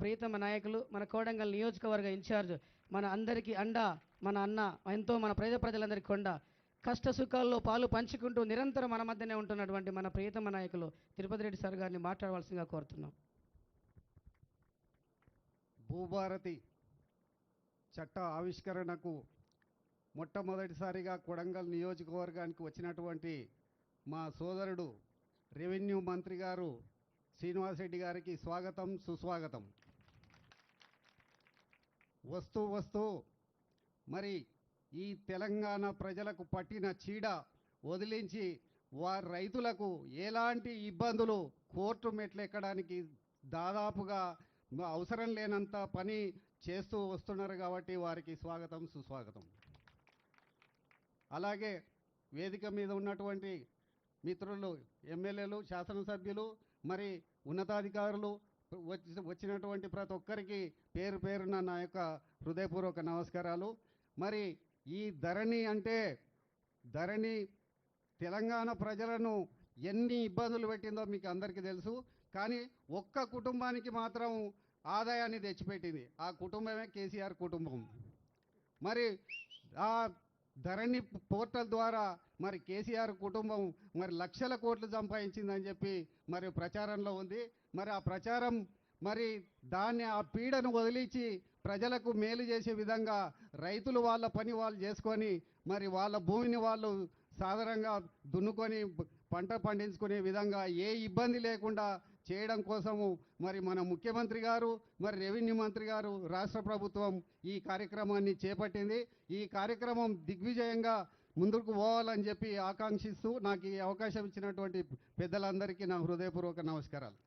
ప్రియతమ నాయకులు మన కోడంగల్ నియోజకవర్గ ఇన్ఛార్జ్ మన అందరికీ అండ మన అన్న ఎంతో మన ప్రజ ప్రజలందరికీ కొండ కష్ట సుఖాల్లో పాలు పంచుకుంటూ నిరంతరం మన మధ్యనే ఉంటున్నటువంటి మన ప్రియతమ నాయకులు తిరుపతి రెడ్డి సార్ గారిని మాట్లాడవలసిందిగా కోరుతున్నాం. భూభారతి చట్ట ఆవిష్కరణకు మొట్టమొదటిసారిగా కొడంగల్ నియోజకవర్గానికి వచ్చినటువంటి మా సోదరుడు రెవెన్యూ మంత్రి గారు శ్రీనివాసరెడ్డి గారికి స్వాగతం సుస్వాగతం. వస్తూ వస్తూ మరి ఈ తెలంగాణ ప్రజలకు పట్టిన చీడ వదిలించి వారి రైతులకు ఎలాంటి ఇబ్బందులు కోర్టు మెట్లెక్కడానికి దాదాపుగా అవసరం లేనంత పని చేస్తూ వస్తున్నారు కాబట్టి వారికి స్వాగతం సుస్వాగతం. అలాగే వేదిక మీద ఉన్నటువంటి మిత్రులు ఎమ్మెల్యేలు శాసనసభ్యులు మరి ఉన్నతాధికారులు వచ్చి వచ్చినటువంటి ప్రతి ఒక్కరికి పేరు పేరున నా యొక్క హృదయపూర్వక నమస్కారాలు. మరి ఈ ధరణి అంటే ధరణి తెలంగాణ ప్రజలను ఎన్ని ఇబ్బందులు పెట్టిందో మీకు అందరికీ తెలుసు. కానీ ఒక్క కుటుంబానికి మాత్రం ఆదాయాన్ని తెచ్చిపెట్టింది. ఆ కుటుంబమే కేసీఆర్ కుటుంబం. మరి ఆ ధరణి పోర్టల్ ద్వారా మరి కేసీఆర్ కుటుంబం మరి లక్షల కోట్లు సంపాదించిందని చెప్పి మరి ప్రచారంలో ఉంది. మరి ఆ ప్రచారం మరి దాన్ని ఆ పీడను వదిలించి ప్రజలకు మేలు చేసే విధంగా రైతులు వాళ్ళ పని వాళ్ళు చేసుకొని మరి వాళ్ళ భూమిని వాళ్ళు సాధారణంగా దున్నుకొని పంట పండించుకునే విధంగా ఏ ఇబ్బంది లేకుండా చేయడం కోసము మరి మన ముఖ్యమంత్రి గారు మరి రెవెన్యూ మంత్రి గారు రాష్ట్ర ప్రభుత్వం ఈ కార్యక్రమాన్ని చేపట్టింది. ఈ కార్యక్రమం దిగ్విజయంగా ముందుకు పోవాలని చెప్పి ఆకాంక్షిస్తూ నాకు ఈ అవకాశం ఇచ్చినటువంటి పెద్దలందరికీ నా హృదయపూర్వక నమస్కారాలు.